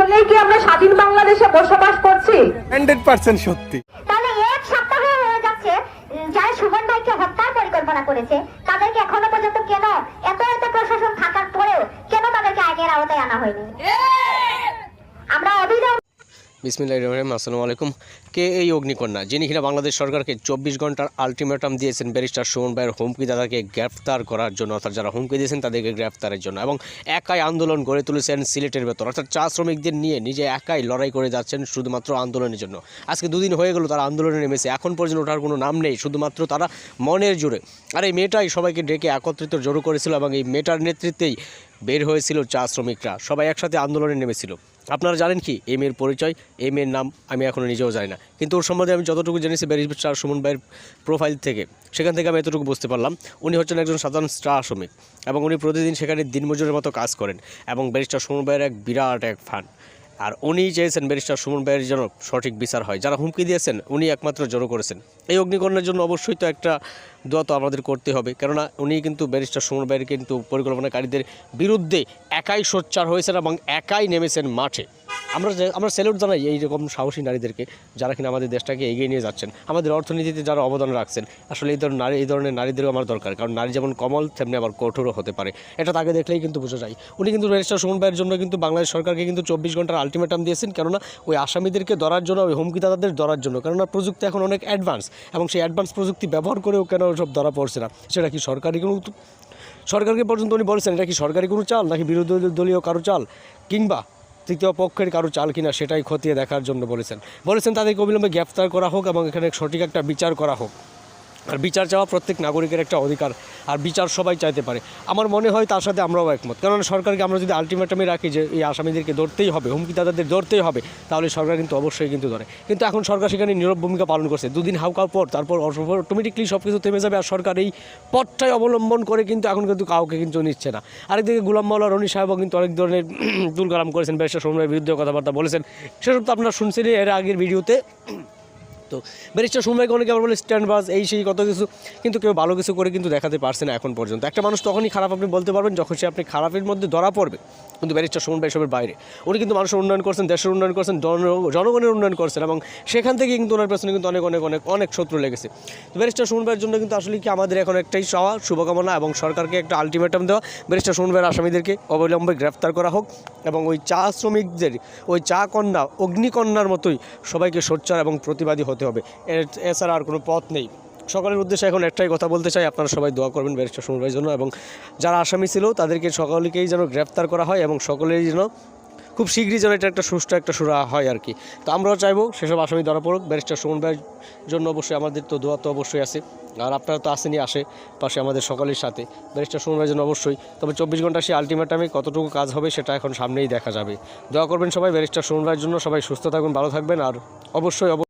আসলেই কি আমরা স্বাধীন বাংলাদেশে বসবাস করছি? হান্ড্রেড পার্সেন্ট সত্যি। তাহলে এক সপ্তাহ হয়ে যাচ্ছে যারা সুমন ভাইকে হত্যার পরিকল্পনা করেছে তাদেরকে এখনও পর্যন্ত কেন এত এত প্রশাসন থাকার পরেও কেন তাদেরকে আইনের আওতায় আনা হয়নি? বিসমিল্লাহ রহমান আসসালামু আলাইকুম। কে এই অগ্নিকন্যা, যিনি কিনা বাংলাদেশ সরকারকে চব্বিশ ঘণ্টার আলটিমেটাম দিয়েছেন ব্যারিস্টার সুমন ভাইয়ের হুমকি দাদাকে গ্রেফতার করার জন্য, অর্থাৎ যারা হুমকি দিয়েছেন তাদেরকে গ্রেফতারের জন্য এবং একাই আন্দোলন গড়ে তুলেছেন সিলেটের ভেতর। অর্থাৎ চা শ্রমিকদের নিয়ে নিজে একাই লড়াই করে যাচ্ছেন শুধুমাত্র আন্দোলনের জন্য। আজকে দুদিন হয়ে গেল তারা আন্দোলনে নেমেছে, এখন পর্যন্ত ওঠার কোনো নাম নেই, শুধুমাত্র তারা মনের জোরে। আর এই মেয়েটাই সবাইকে ডেকে একত্রিত জড়ো করেছিল এবং এই মেয়েটার নেতৃত্বেই বের হয়েছিল চা শ্রমিকরা। সবাই একসাথে আন্দোলনে নেমেছিল। আপনারা জানেন কি? এই মেয়ের পরিচয় এই মেয়ের নাম আমি এখনও নিজেও জানি না। কিন্তু ওর সম্বন্ধে আমি যতটুকু জেনেছি ব্যারিস্টার সুমন ভাইয়ের প্রোফাইল থেকে, সেখান থেকে আমি এতটুকু বুঝতে পারলাম। উনি হচ্ছেন একজন সাধারণ চা শ্রমিক এবং উনি প্রতিদিন সেখানে দিনমজুরের মতো কাজ করেন এবং ব্যারিস্টার সুমন ভাইয়ের এক বিরাট এক ফান আর উনি চেয়েছেন ব্যারিস্টার সুমন ভাইয়ের যেন সঠিক বিচার হয়। যারা হুমকি দিয়েছেন, উনি একমাত্র জড়ো করেছেন। এই অগ্নিকর্ণের জন্য অবশ্যই তো একটা দোয়া তো আমাদের করতে হবে। কেননা উনি কিন্তু ব্যারিস্টার সুমন ভাইয়ের কিন্তু পরিকল্পনাকারীদের বিরুদ্ধে একাই সোচ্চার হয়েছেন এবং একাই নেমেছেন মাঠে। আমরা আমরা স্যালুট জানাই এই রকম সাহসী নারীদেরকে যারা কিনা আমাদের দেশটাকে এগিয়ে নিয়ে যাচ্ছেন। আমাদের অর্থনীতিতে যারা অবদান রাখছেন, আসলে এই ধরনের নারী এই ধরনের নারীদেরও আমার দরকার, কারণ নারী যেমন কমল, তেমনি আবার কঠোরও হতে পারে। এটা তাকে দেখলেই কিন্তু বোঝা যায়। উনি কিন্তু ব্যারিস্টার সুমন ভাইয়ের জন্য কিন্তু বাংলাদেশ সরকারকে কিন্তু চব্বিশ ঘণ্টার আলটিমেটাম দিয়েছেন, কেননা ওই আসামিদেরকে ধরার জন্য, ওই হুমকিদাতাদের ধরার জন্য, কেননা প্রযুক্তি এখন অনেক অ্যাডভান্স এবং সেই অ্যাডভান্স প্রযুক্তি ব্যবহার করেও কেন সব ধরা পড়ছে না? সেটা কি সরকারি কোনো সরকারকে পর্যন্ত উনি বলছেন, এটা কি সরকারি কোনো চাল নাকি বিরোধী দলীয় কারও চাল? কিংবা তৃতীয় পক্ষের কারও চাল কিনা সেটাই খতিয়ে দেখার জন্য বলেছেন। বলেছেন তাদেরকে অবিলম্বে গ্রেফতার করা হোক এবং এখানে সঠিক একটা বিচার করা হোক। আর বিচার চাওয়া প্রত্যেক নাগরিকের একটা অধিকার, আর বিচার সবাই চাইতে পারে। আমার মনে হয় তার সাথে আমরাও একমত। কেননা সরকারকে আমরা যদি আলটিমেটামে রাখি যে এই আসামিদেরকে ধরতেই হবে, হুমকি দাদাদের ধরতেই হবে, তাহলে সরকার কিন্তু অবশ্যই কিন্তু ধরে। কিন্তু এখন সরকার সেখানে নীরব ভূমিকা পালন করছে। দুদিন হাউকার পর, তারপর অটোমেটিকলি সব কিছু থেমে যাবে, আর সরকার এই পথটাই অবলম্বন করে কিন্তু এখন কিন্তু কাউকে কিন্তু নিচ্ছে না। আরেকদিকে গুলাম মাওলা রনি সাহেবও কিন্তু অনেক ধরনের তুলকালাম করেছেন, ব্যারিস্টার সময়ের বিরুদ্ধে কথাবার্তা বলেছেন। সেসব তো আপনারা শুনছিলেন এর আগের ভিডিওতে। তো ব্যারিস্টার সময়কে অনেকে আবার বলে স্ট্যান্ড বাস এই সেই কত কিছু? কিন্তু কেউ ভালো কিছু করে কিন্তু দেখাতে পারছে না এখন পর্যন্ত। একটা মানুষ তখনই খারাপ, আপনি বলতে পারবেন, যখন সে আপনি খারাপের মধ্যে ধরা পড়বে। কিন্তু ব্যারিস্টার ভাই এসবের বাইরে। উনি কিন্তু মানুষের উন্নয়ন করছেন, দেশের উন্নয়ন করছেন, জন- জনগণের উন্নয়ন করছেন এবং সেখান থেকে কিন্তু ওনার পেছনে কিন্তু অনেক অনেক অনেক অনেক শত্রু লেগেছে। তো ব্যারিস্টার ভাইয়ের জন্য কিন্তু আসলে কি আমাদের এখন একটাই চাওয়া, শুভকামনা এবং সরকারকে একটা আলটিমেটাম দেওয়া। ব্যারিস্টার সুমন ভাইয়ের আসামিদেরকে অবিলম্বে গ্রেফতার করা হোক এবং ওই চা শ্রমিকদের, ওই চা কন্যা, অগ্নিকন্যার মতোই সবাইকে সোচ্চার এবং প্রতিবাদী হতে হবে। এছাড়া আর কোনো পথ নেই। সকলের উদ্দেশ্যে এখন একটাই কথা বলতে চাই, আপনারা সবাই দোয়া করবেন ব্যারিস্টার ভাইয়ের জন্য এবং যারা আসামি ছিল তাদেরকে সকলকেই যেন গ্রেপ্তার করা হয় এবং সকলেই যেন খুব শীঘ্রই যেন এটা একটা সুষ্ঠু একটা সুরা হয় আর কি। তো আমরাও চাইব সেসব আসামি ধরা পড়ুক। ব্যারিস্টার সুমন ভাইয়ের জন্য অবশ্যই আমাদের তো দোয়া তো অবশ্যই আছে। আর আপনারা তো আসেনি আসে পাশে আমাদের সকলের সাথে। ব্যারিস্টার সুমন ভাইয়ের জন্য অবশ্যই। তবে চব্বিশ ঘণ্টা সেই আলটিমেটামে কতটুকু কাজ হবে সেটা এখন সামনেই দেখা যাবে। দোয়া করবেন সবাই। ব্যারিস্টার সুমন ভাইয়ের জন্য সবাই সুস্থ থাকবেন ভালো থাকবেন আর অবশ্যই